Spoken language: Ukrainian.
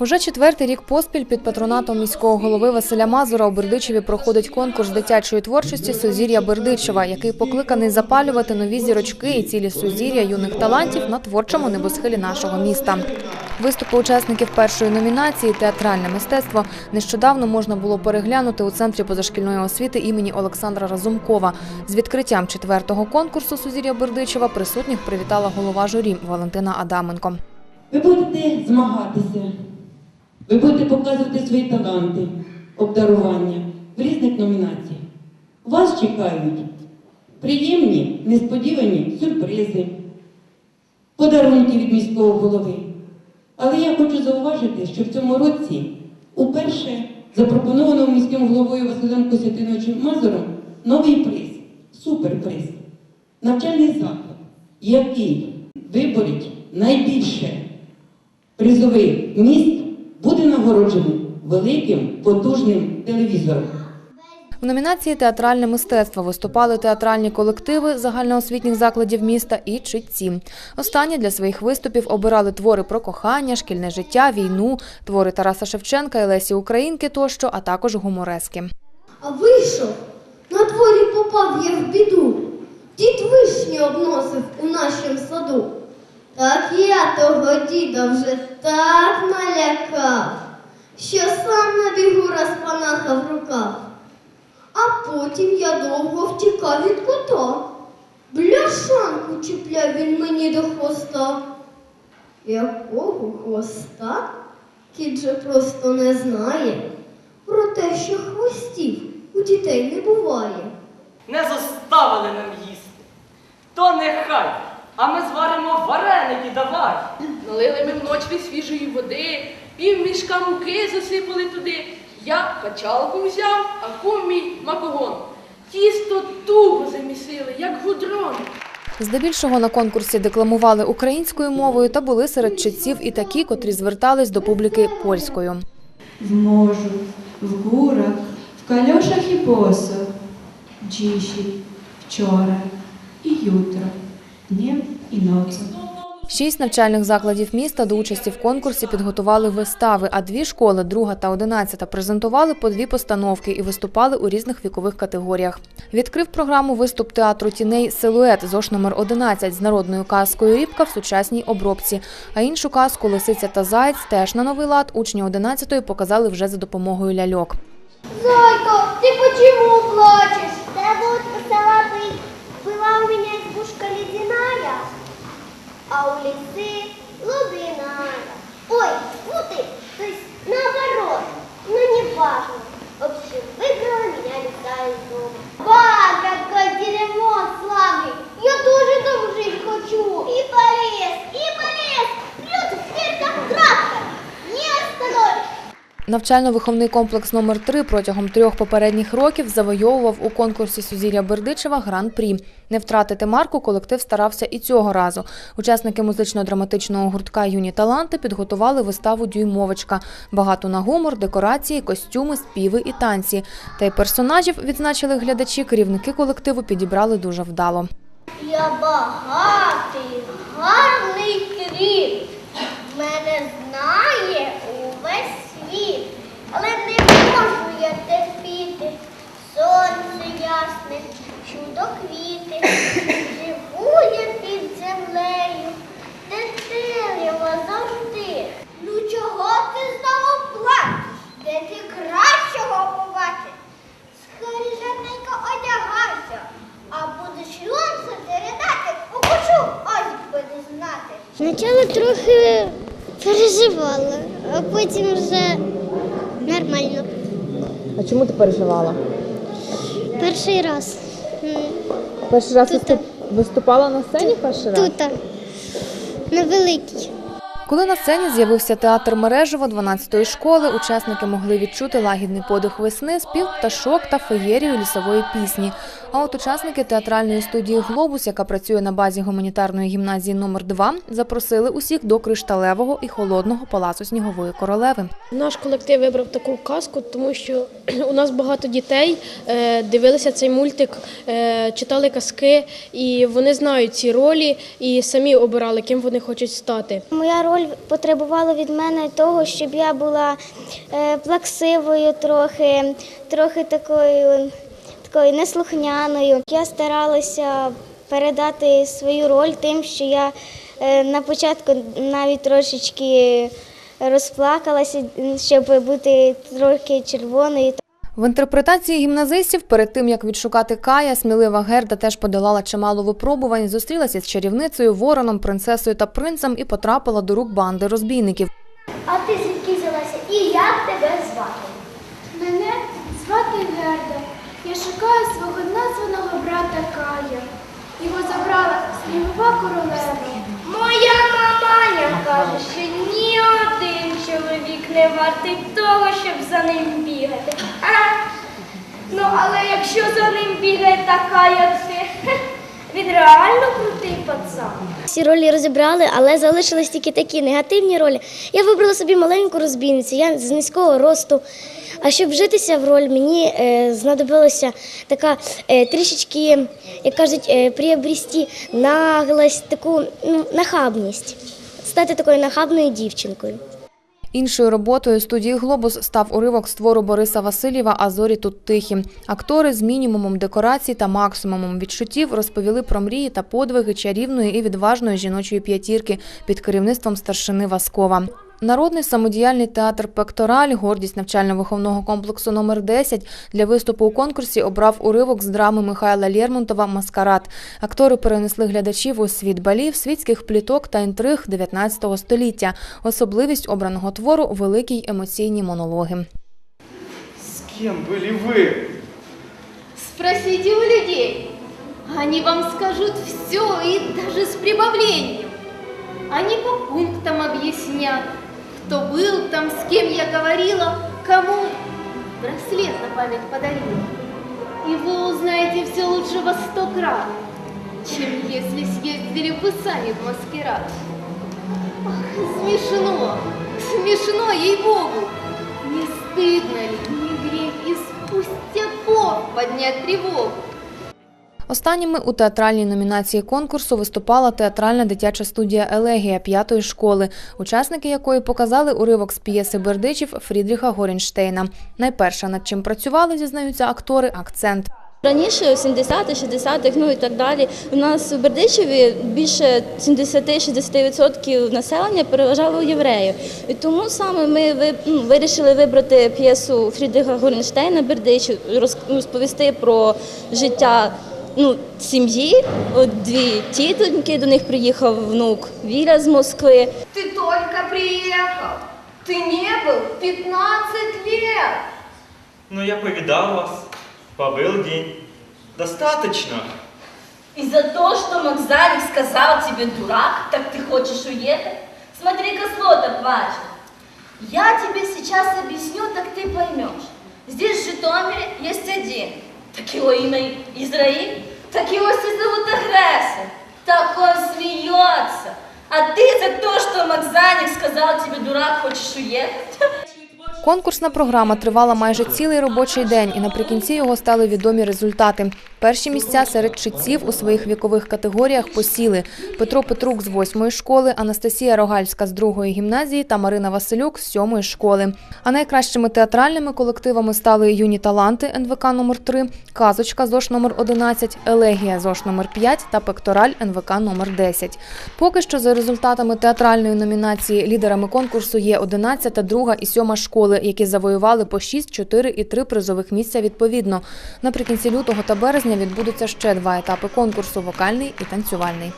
Уже четвертий рік поспіль під патронатом міського голови Василя Мазура у Бердичеві проходить конкурс дитячої творчості Сузір'я Бердичева, який покликаний запалювати нові зірочки і цілі сузір'я юних талантів на творчому небосхилі нашого міста. Виступи учасників першої номінації Театральне мистецтво нещодавно можна було переглянути у центрі позашкільної освіти імені Олександра Разумкова. З відкриттям четвертого конкурсу Сузір'я Бердичева присутніх привітала голова журі Валентина Адаменко. Ви будете змагатися, ви будете показувати свої таланти, обдарування в різних номінаціях. Вас чекають приємні, несподівані сюрпризи, подарунки від міського голови. Але я хочу зауважити, що в цьому році уперше запропоновано міським головою Василем Костянтиновичем Мазуром новий приз, суперприз, навчальний заклад, який виборить найбільше призових буде нагороджений великим потужним телевізором. В номінації Театральне мистецтво виступали театральні колективи загальноосвітніх закладів міста і читці. Останні для своїх виступів обирали твори про кохання, шкільне життя, війну, твори Тараса Шевченка і Лесі Українки тощо, а також гуморески. А вийшов, на дворі попав я в біду. Дід вишні обносив у нашім саду. Так я того діда вже так налякав, що сам на бігу розпанахав рукав. А потім я довго втікав від кота. Бляшанку чіпляв він мені до хвоста. Якого хвоста? Кіт же просто не знає про те, що хвостів у дітей не буває. не заставили нам їсти. То нехай, а ми зваримо вареники давай. Налили ми вночі свіжої води, пів мішка муки засипали туди. Я качалку взяв, а кум мій макогон. Тісто туго замісили, як гудрон. Здебільшого на конкурсі декламували українською мовою та були серед читців і такі, котрі звертались до публіки польською. W morzu, w górach, w kalioszach i bosach. Dzisiaj, wczoraj i jutro, dniem i nocą. Шість навчальних закладів міста до участі в конкурсі підготували вистави, а дві школи, друга та одинадцята, презентували по дві постановки і виступали у різних вікових категоріях. Відкрив програму виступ театру тіней Силует ЗОШ номер 11 з народною казкою Рібка в сучасній обробці. А іншу казку Лисиця та Заєць теж на новий лад учні 11-ї показали вже за допомогою ляльок. Зайка, ты почему плачешь? Да вот сова была у меня избушка ледяная, а у лисы глубиная. Ой, ну ты, то есть наоборот, но не важно. В общем, выиграла меня лиса из дома. Ба, какой дерьмо славный! Я тоже Навчально-виховний комплекс номер 3 протягом трьох попередніх років завойовував у конкурсі Сузір'я Бердичева гран-прі. Не втратити марку колектив старався і цього разу. Учасники музично-драматичного гуртка Юні таланти підготували виставу Дюймовочка. Багато на гумор, декорації, костюми, співи і танці. Та й персонажів відзначили глядачі. Керівники колективу підібрали дуже вдало. Я багатий, гарний кріт. Мене знає світ, але не можу я терпіти. Сонце ясне, чудо квіти. Живу я під землею, де темрява завжди. Ну чого ти знову плачеш? Де ти кращого побачиш? Скоріжененько одягайся, а будеш сонце теридати, покажу, ось буде знати. Спочатку трохи переживала, а потім вже нормально. А чому ти переживала? Перший раз. Перший раз Тут. виступала на сцені перший раз? Тут, на великій. Коли на сцені з'явився театр Мережево 12-ї школи, учасники могли відчути лагідний подих весни, спів пташок та феєрію лісової пісні. А от учасники театральної студії Глобус, яка працює на базі гуманітарної гімназії номер 2 запросили усіх до кришталевого і холодного палацу снігової королеви. Наш колектив вибрав таку казку, тому що у нас багато дітей е, дивилися цей мультик, е, читали казки, і вони знають ці ролі і самі обирали, ким вони хочуть стати. Моя роль роль потребувала від мене того, щоб я була е, плаксивою трохи, трохи такою, такою неслухняною. Я старалася передати свою роль тим, що я е, на початку навіть трошечки розплакалася, щоб бути трохи червоною. В інтерпретації гімназистів перед тим як відшукати Кая, смілива Герда теж подолала чимало випробувань, зустрілася з чарівницею, вороном, принцесою та принцем і потрапила до рук банди розбійників. А ти звідки взялася? І як тебе звати? Мене звати Герда. Я шукаю свого названого брата Кая. Його забрала снігова королева. Моя маманя каже, що ні один чоловік не вартий того, щоб за ним бігати. Ну, але якщо за ним бігає така, як ти, він реально крутий пацан. Всі ролі розібрали, але залишились тільки такі негативні ролі. Я вибрала собі маленьку розбійницю, я з низького росту. А щоб вжитися в роль, мені е, знадобилося така е, трішечки, як кажуть, е, приобрести наглость, таку ну, нахабність, стати такою нахабною дівчинкою. Іншою роботою студії Глобус став уривок з твору Бориса Васильєва «А зорі тут тихі. Актори з мінімумом декорацій та максимумом відчуттів розповіли про мрії та подвиги чарівної і відважної жіночої п'ятірки під керівництвом старшини Васкова. Народний самодіяльний театр Пектораль, гордість навчально-виховного комплексу номер 10 для виступу у конкурсі обрав уривок з драми Михайла Лєрмонтова Маскарад. Актори перенесли глядачів у світ балів, світських пліток та інтриг 19 століття. Особливість обраного твору великі емоційні монологи. С кем были вы? Спросите у людей. Они вам скажут все и даже с прибавлением. Они по пунктам объяснят, Кто был там, с кем я говорила, кому браслет на память подарила. И вы узнаете все лучше во сто крат, чем если съездили бы сами в маскирад. Ах, смешно, смешно, ей-богу. Не стыдно ли, не грех из пустяков поднять тревогу? Останніми у театральній номінації конкурсу виступала театральна дитяча студія Елегія п'ятої школи, учасники якої показали уривок з п'єси Бердичів Фрідріха Горінштейна. Найперше, над чим працювали, зізнаються актори, акцент. Раніше, у 70-х, 60-х, ну і так далі, у нас у Бердичеві більше 70-60% населення переважало євреїв. І тому саме ми ну, вирішили вибрати п'єсу Фрідриха Горенштейна «Бердичів», розповісти про життя ну, сім'ї. От дві тітоньки, до них приїхав внук Віля з Москви. Ты только приехал. Ты не был 15 лет. Но я повидал вас. Побыл день. Достаточно. И за то, что Макзарик сказал тебе дурак, так ты хочешь уехать? Смотри-ка, Слота плачет. Я тебе сейчас объясню, так ты поймешь. Здесь в Житомире есть один. Так его имя Израиль, так его все зовут Агрессор. Так он смеется. А ты за то, что Макзаник сказал тебе дурак, хочешь уехать? Конкурсна програма тривала майже цілий робочий день, і наприкінці його стали відомі результати. Перші місця серед читців у своїх вікових категоріях посіли Петро Петрук з 8-ї школи, Анастасія Рогальська з 2-ї гімназії та Марина Василюк з 7-ї школи. А найкращими театральними колективами стали юні таланти НВК номер 3 Казочка ЗОШ номер 11 Елегія ЗОШ номер 5 та Пектораль НВК номер 10 Поки що за результатами театральної номінації лідерами конкурсу є 11, 2 і 7 школи, які завоювали по 6, 4 і 3 призових місця відповідно. Наприкінці лютого та березня відбудуться ще два етапи конкурсу – вокальний і танцювальний.